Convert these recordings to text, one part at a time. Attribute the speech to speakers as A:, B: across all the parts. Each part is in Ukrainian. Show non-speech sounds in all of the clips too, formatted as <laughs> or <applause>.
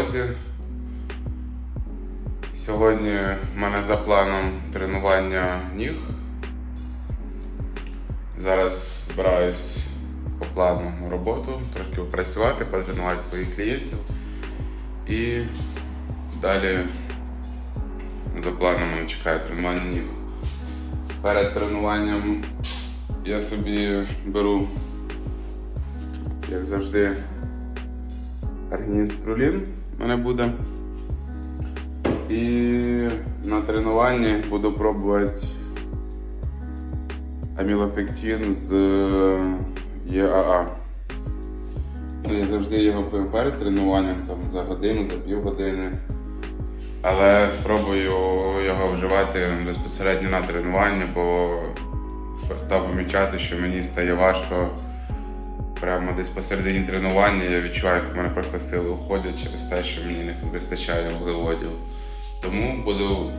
A: Влозі. Сьогодні в мене за планом тренування ніг. Зараз збираюсь по плану на роботу, трошки попрацювати, потренувати своїх клієнтів. І далі за планом чекає тренування ніг. Перед тренуванням я собі беру, як завжди, аргінінструлін мене буде. І на тренуванні буду пробувати амілопектин з ЄАА. Ну, я завжди його пив перед тренуванням, там, за годину, за півгодини. Але спробую його вживати безпосередньо на тренуванні, бо став помічати, що мені стає важко прямо десь посередині тренування. Я відчуваю, як в мене просто сили уходять через те, що мені не вистачає вуглеводів. Тому буду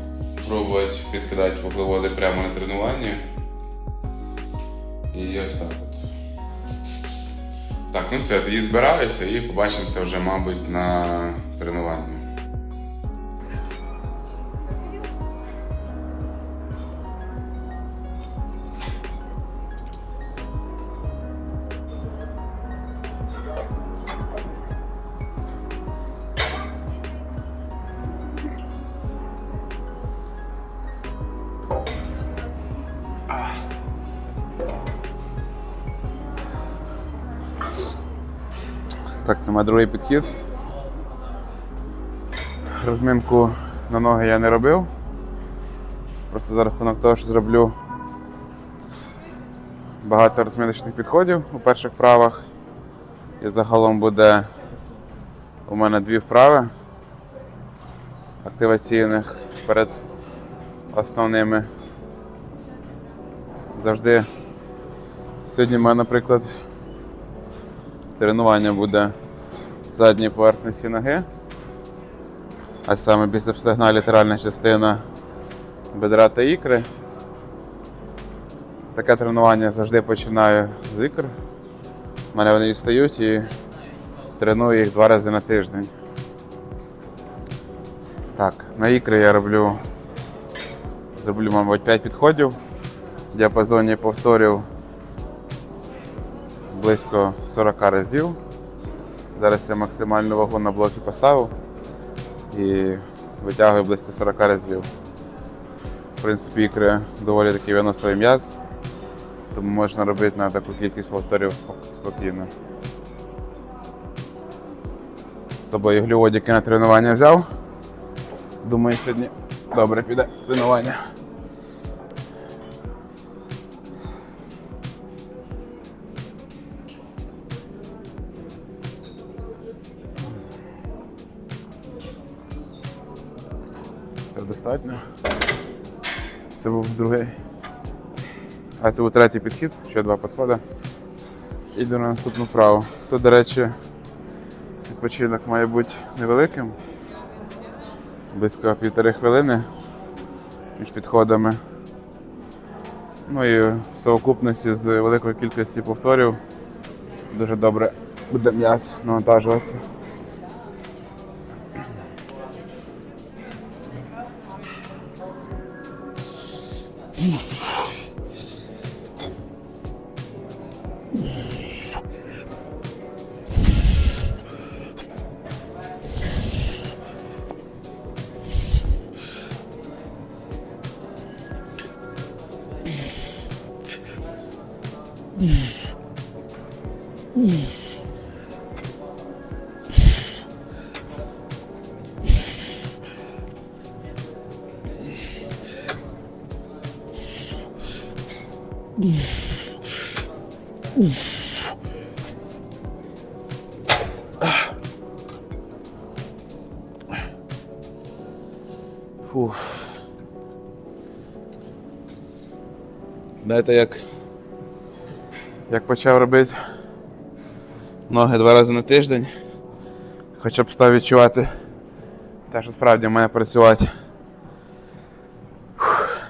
A: пробувати підкидати вуглеводи прямо на тренуванні. І ось так от. Так, ну все, тоді збираюся і побачимося вже, мабуть, на тренуванні. Так, це мій другий підхід. Розминку на ноги я не робив. Просто за рахунок того, що зроблю багато розминочних підходів у перших вправах. І загалом буде у мене дві вправи активаційних перед основними. Завжди сьогодні в мене, наприклад, тренування буде задньої поверхності ноги, а саме біцепсигна літеральна частина бедра та ікри. Таке тренування завжди починаю з ікр. У мене вони відстають і треную їх два рази на тиждень. Так, на ікри я роблю, зроблю, мабуть, 5 підходів. В діапазоні повторів близько 40 разів. Зараз я максимальну вагу на блоки поставив і витягую близько 40 разів. В принципі, ікри доволі таки виносливий м'яз, тому можна робити на таку кількість повторів спокійно. З собою глюводики на тренування взяв. Думаю, сьогодні добре піде тренування. Достатньо. Це був другий. А це був третій підхід, ще два підходи. Іду на наступну вправу. Тут, до речі, відпочинок має бути невеликим. Близько півтори хвилини між підходами. Ну і в совокупності з великою кількістю повторів дуже добре буде м'яз навантажуватися. 今 Фух. Знаєте, як, як почав робити ноги два рази на тиждень, хоча б став відчувати те, що справді мене працювати.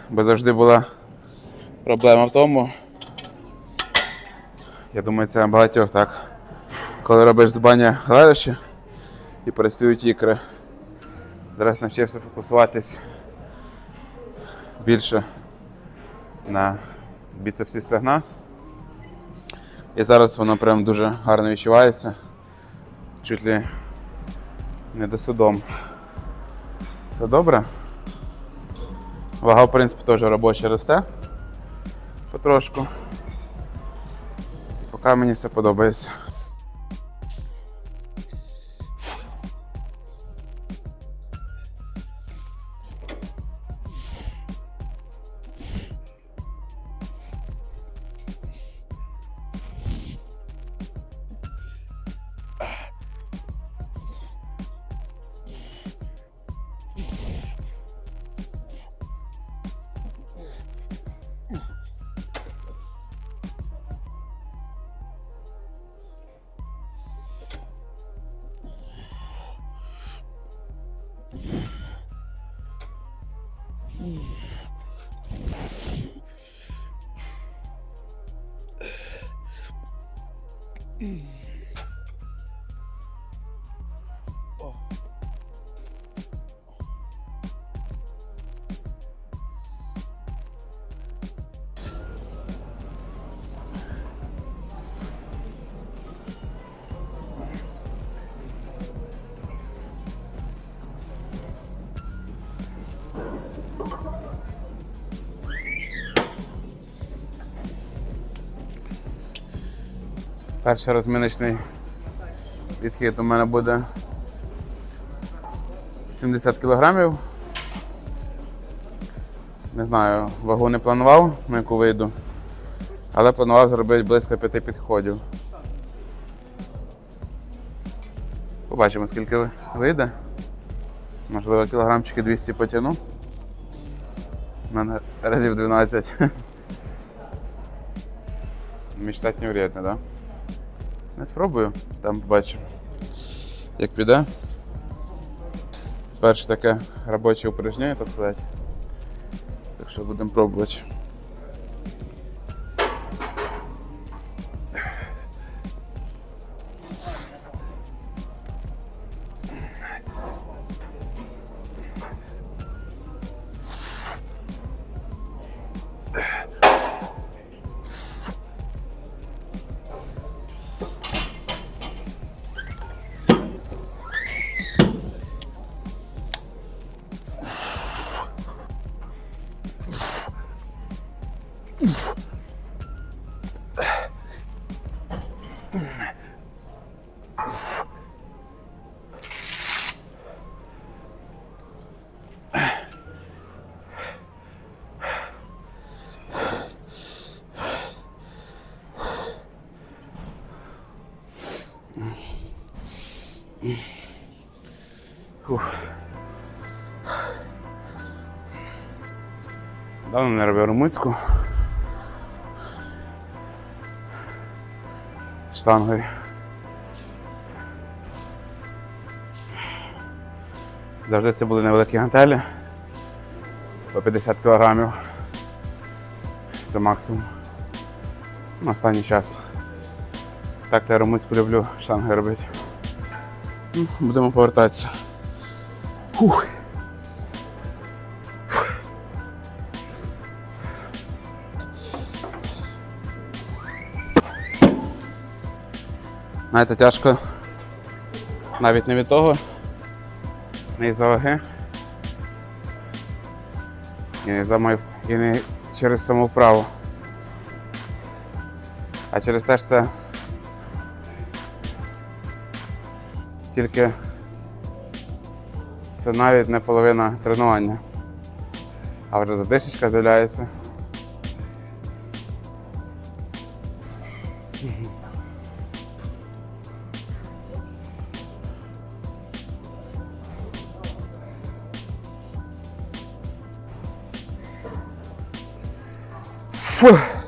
A: Бо завжди була проблема в тому. Я думаю, це багатьох так коли робиш збання гладиші і працюють ікри. Зараз навчився фокусуватись більше на біцепсі стегна. І зараз воно прям дуже гарно відчувається. Чуть ли не до судом. Все добре. Вага, в принципі, теж робоча росте потрошку. Поки мені все подобається. Mm. Перший розминочний відхід у мене буде 70 кілограмів. Не знаю, вагу не планував, на яку вийду, але планував зробити близько п'яти підходів. Побачимо, скільки вийде. Можливо, кілограмчики 200 потягну. У мене разів 12. Мечтать не вредно, да? Не спробую, там побачимо. Як піде. Перше таке робоче упражнення, так сказати. Так що будемо пробувати. Давно не робив румунську. З штангою. Завжди це були невеликі гантелі. По 50 кілограмів. Це максимум. На останній час. Так я румунську люблю штанги робити. Ну, Будемо повертатися. Фух. Знаєте, тяжко навіть не від того, не із-за ваги. І не, за мою, і не через саму вправу. А через те, що це тільки це навіть не половина тренування. А вже задишечка з'являється. Фу.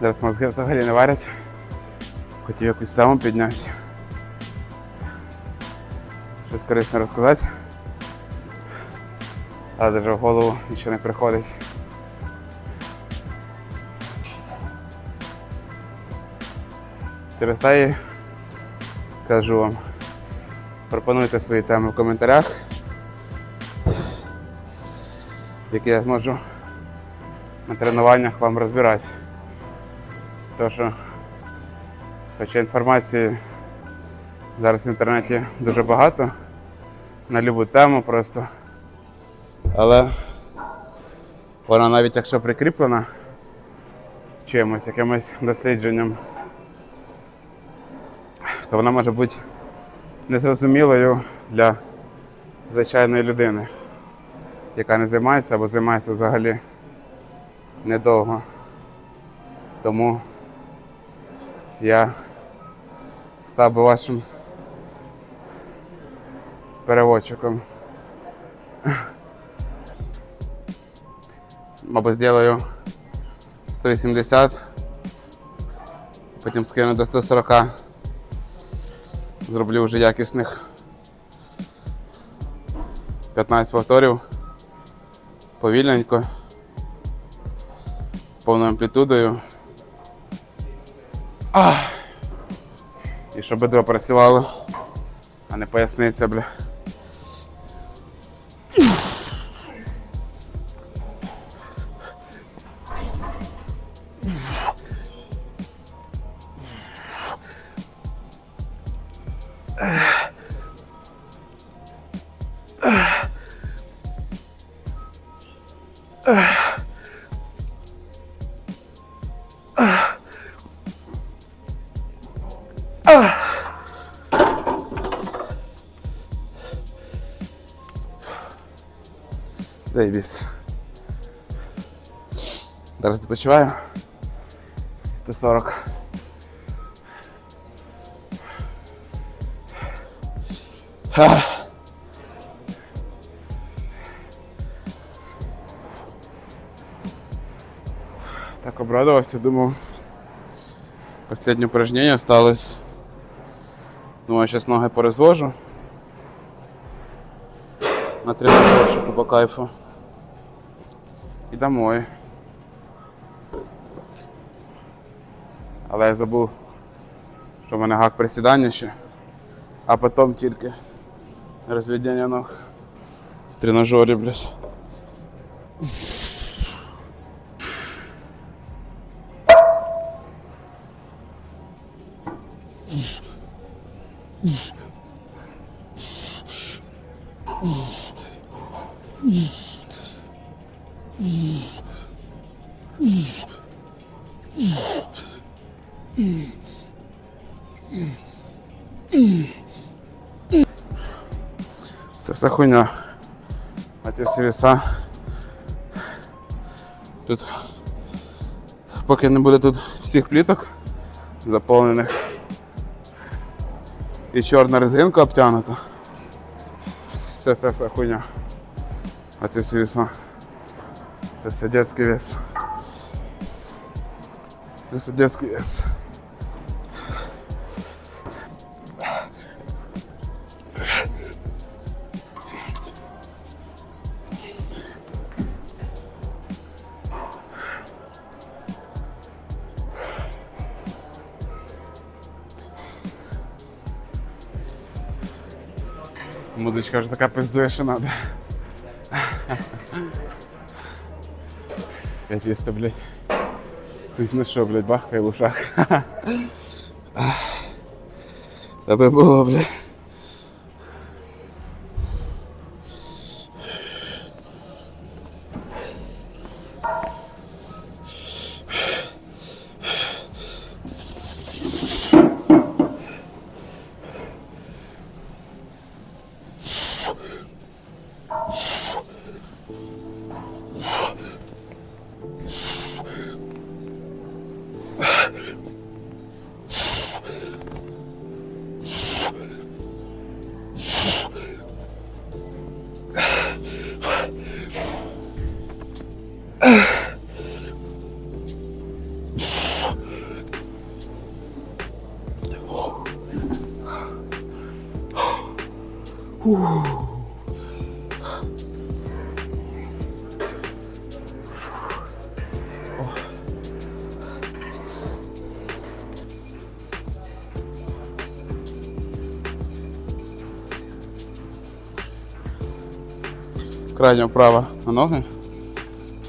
A: Зараз мозги взагалі не варять. Хотів якусь тему підняти. Щось корисне розказати. Але навіть в голову нічого не приходить. Через те кажу вам. Пропонуйте свої теми в коментарях, які я зможу на тренуваннях вам розбирати. Тому що хоча інформації зараз в інтернеті дуже багато на любу тему просто. Але вона навіть якщо прикріплена чимось, якимось дослідженням, то вона може бути незрозумілою для звичайної людини, яка не займається або займається взагалі недовго. Тому я став би вашим переводчиком. Мабуть, зроблю 180, потім скину до 140. Зроблю вже якісних 15 повторів. Повільненько. З повною амплітудою. Ах. І щоб бедро працювало, а не поясниця, бля. Дейвіс. Зараз відпочиваю. 140. Ах. Так обрадовался, думал. Последнее упражнение осталось. Думаю, сейчас ноги порозвожу. На тренировочку по кайфу. І домой. Але я забув, що в мене гак присідання ще, а потім тільки розведення ног в тренажері, блядь. Все хуйня. А ці всі віса. Тут поки не буде тут всіх пліток заповнених і чорна резинка обтягнута. Все, все, все хуйня. А ці всі віса. Це все детський вес. Це все детський вес. Мудочка вже така пиздує, що. Я чисто, блядь. Ти ну що, блядь, бахкає в ушах. Тебе було, блядь. Крайня вправо на ноги.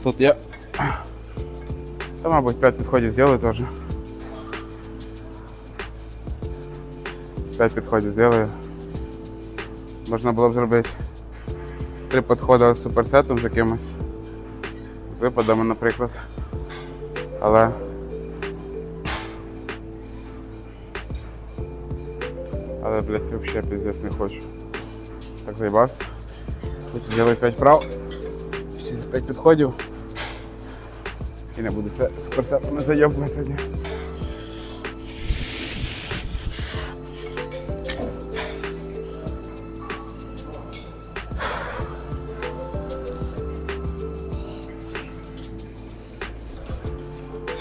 A: Тут я. Та, мабуть, 5 підходів зроблю теж. 5 підходів зроблю. Можна було б зробити три підходи з суперсетом з якимось. З випадами, наприклад. Але. Але, блядь, взагалі піздець не хочу. Так заїбався. Зробити 5 прав. Ще 5 підходів. І не буду се- суперсетами заєбувати сьогодні.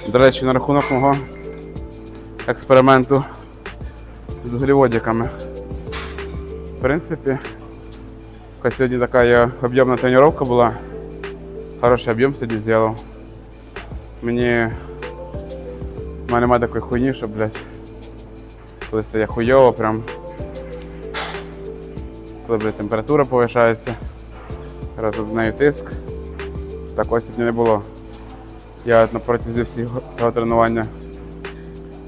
A: До речі, на рахунок мого експерименту з гліводиками. В принципі, хоч сьогодні така є об'ємна тренування була. Хороший сьогодні зробив. Мені. У мене немає такої хуйні, що, блядь, коли стає хуйово, прям. Коли, блядь, температура повишається, разом з нею тиск. Такого сьогодні не було. Я на протязі всього цього тренування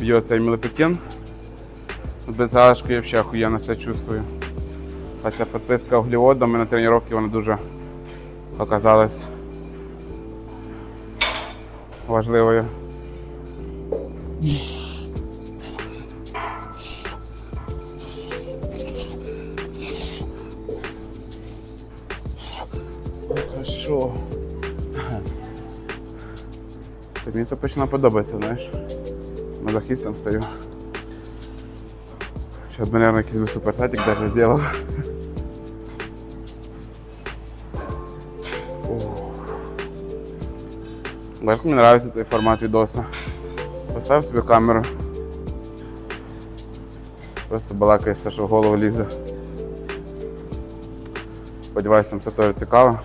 A: п'ю цей мілепектин. Без галашки я взагалі охуєнно себе чувствую. Хоча підписка углеводами на тренування вона дуже оказалась важливою. Хорошо. Мені це починає подобатися, знаєш. Мазохістом стою. Сейчас бы, наверное, якийсь би суперсетик даже сделал. Бачиш, мені подобається цей формат відоса. Поставив собі камеру. Просто балакаєш все, що в голову лізе. Сподіваюся, вам це теж цікаво.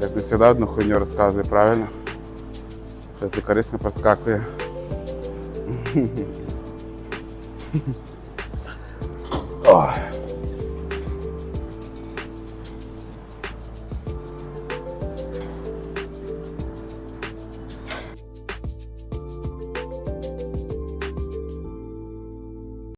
A: Як не завжди одну хуйню розказує, правильно? І корисно проскакує. <laughs> Ой.